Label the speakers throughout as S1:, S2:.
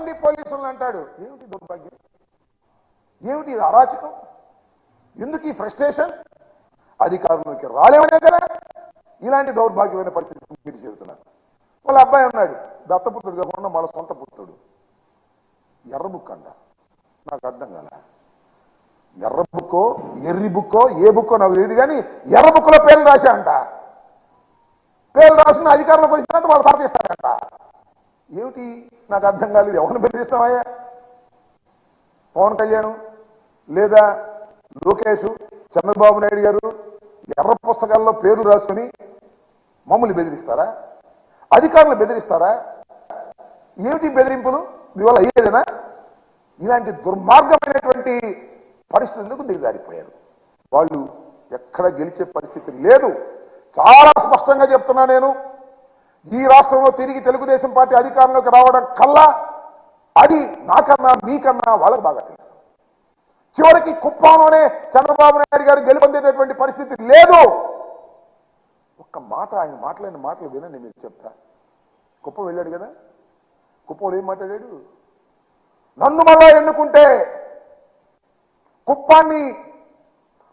S1: కొట్టండి పోలీసులను అంటాడు ఏమిటి దౌర్భాగ్యం? ఏమిటి ఇది అరాచకం? ఎందుకు ఈ ఫ్రస్ట్రేషన్? అధికారంలోకి రాలేమనే కదా? ఇలాంటి దౌర్భాగ్యమైన పరిస్థితి మీరు చెబుతున్నారు వాళ్ళ అబ్బాయి ఉన్నాడు దత్తపుత్రుడు కాకుండా వాళ్ళ సొంత పుత్రుడు. ఎర్ర అంట నాకు అర్థం కదా ఎర్ర బుక్కో ఎర్రి బుక్కో ఏ బుక్కో నాకు తెలియదు కానీ ఎర్ర బుక్లో పేర్లు రాశా అంట పేర్లు రాసిన అధికారంలోకి వచ్చినట్టు వాళ్ళు తాతేస్తారంట ఏమిటి? నాకు అర్థం కాలేదు. ఎవరిని బెదిరిస్తామయ్యా పవన్ కళ్యాణ్ లేదా లోకేష్ చంద్రబాబు నాయుడు గారు ఎర్ర పుస్తకాల్లో పేర్లు రాసుకుని మమ్మల్ని బెదిరిస్తారా? అధికారులు బెదిరిస్తారా? ఏమిటి బెదిరింపులు? ఇవాళ అయ్యేదేనా? ఇలాంటి దుర్మార్గమైనటువంటి పరిస్థితులకు దిగజారిపోయారు? వాళ్ళు ఎక్కడ గెలిచే పరిస్థితి లేదు. చాలా స్పష్టంగా చెప్తున్నా నేను. ఈ రాష్ట్రంలో తిరిగి తెలుగుదేశం పార్టీ అధికారంలోకి రావడం కల్లా అది నాకన్నా మీకన్నా వాళ్ళకి బాగా తెలుసు. చివరికి కుప్పంలోనే చంద్రబాబు నాయుడు గారు గెలుపొందేటటువంటి పరిస్థితి లేదు. ఒక్క మాట ఆయన మాట్లాడిన మాటలు వినండి మీరు చెప్తా. కుప్పం వెళ్ళాడు కదా? కుప్పంలో ఏం మాట్లాడాడు? నన్ను మళ్ళా ఎన్నుకుంటే కుప్పాన్ని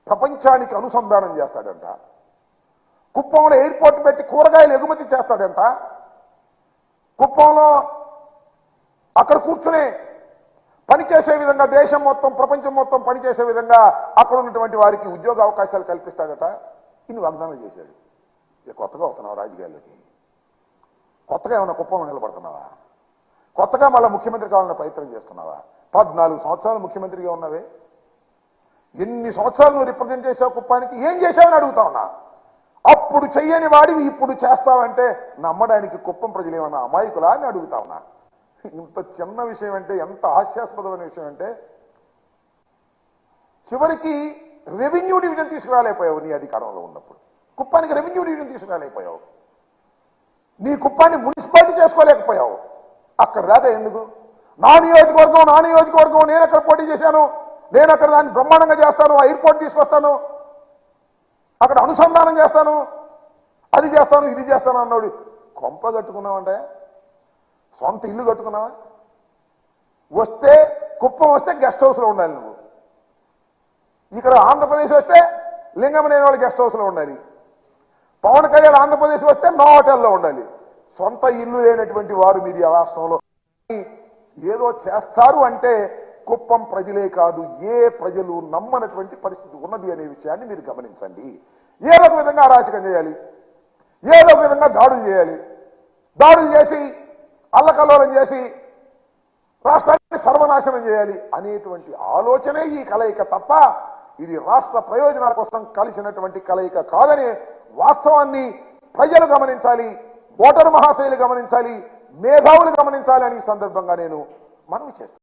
S1: ప్రపంచానికి అనుసంధానం చేస్తాడంట. కుప్పంలో ఎయిర్పోర్ట్ పెట్టి కూరగాయలు ఎగుమతి చేస్తాడంట. కుప్పంలో అక్కడ కూర్చుని పనిచేసే విధంగా దేశం మొత్తం ప్రపంచం మొత్తం పనిచేసే విధంగా అక్కడ ఉన్నటువంటి వారికి ఉద్యోగ అవకాశాలు కల్పిస్తాడట. ఇన్ని వాగ్దానాలు చేశాడు. ఇక కొత్తగా వస్తున్నావు రాజకీయాల్లోకి? కొత్తగా ఏమైనా కుప్పంలో నిలబడుతున్నావా? కొత్తగా మళ్ళీ ముఖ్యమంత్రి కావాలన్న ప్రయత్నం చేస్తున్నావా? పద్నాలుగు సంవత్సరాలు ముఖ్యమంత్రిగా ఉన్నవే. ఎన్ని సంవత్సరాలు నువ్వు రిప్రజెంట్ చేసావు కుప్పానికి? ఏం చేశావని అడుగుతా ఉన్నా. అప్పుడు చెయ్యని వాడివి ఇప్పుడు చేస్తావంటే నమ్మడానికి కుప్పం ప్రజలు ఏమన్నా అమాయకులా అని అడుగుతా ఉన్నా ఇంత చిన్న విషయం అంటే ఎంత హాస్యాస్పదమైన విషయం అంటే చివరికి రెవెన్యూ డివిజన్ తీసుకురాలేకపోయావు నీ అధికారంలో ఉన్నప్పుడు. కుప్పానికి రెవెన్యూ డివిజన్ తీసుకురాలేకపోయావు. నీ కుప్పాన్ని మున్సిపాలిటీ చేసుకోలేకపోయావు. అక్కడ దాకా ఎందుకు? నా నియోజకవర్గం నా నియోజకవర్గం నేను అక్కడ పోటీ చేశాను. నేను అక్కడ దాన్ని బ్రహ్మాండంగా చేస్తాను ఆ ఎయిర్పోర్ట్ తీసుకొస్తాను. అక్కడ అనుసంధానం చేస్తాను. అది చేస్తాను ఇది చేస్తాను అన్నాడు. కొంప కట్టుకున్నావంటే? సొంత ఇల్లు కట్టుకున్నావా? వస్తే కుప్పం వస్తే గెస్ట్ హౌస్లో ఉండాలి నువ్వు. ఇక్కడ ఆంధ్రప్రదేశ్ వస్తే లింగమనేని వాళ్ళు గెస్ట్ హౌస్లో ఉండాలి. పవన్ కళ్యాణ్ ఆంధ్రప్రదేశ్ వస్తే నో హోటల్లో ఉండాలి. సొంత ఇల్లు లేనటువంటి వారు మీరు ఈ రాష్ట్రంలో. ఏదో చేస్తారు అంటే కుప్పం ప్రజలే కాదు ఏ ప్రజలు నమ్మనటువంటి పరిస్థితి ఉన్నది అనే విషయాన్ని మీరు గమనించండి. ఏదో ఒక విధంగా అరాచకం చేయాలి? ఏదో ఒక విధంగా దాడులు చేయాలి? దాడులు చేసి అల్లకల్లోలం చేసి రాష్ట్రాన్ని సర్వనాశనం చేయాలి అనేటువంటి ఆలోచనే ఈ కలయిక తప్ప ఇది రాష్ట్ర ప్రయోజనాల కోసం కలిసినటువంటి కలయిక కాదనే వాస్తవాన్ని ప్రజలు గమనించాలి ఓటరు మహాశైలు గమనించాలి మేధావులు గమనించాలి అని సందర్భంగా నేను మనవి చేస్తాను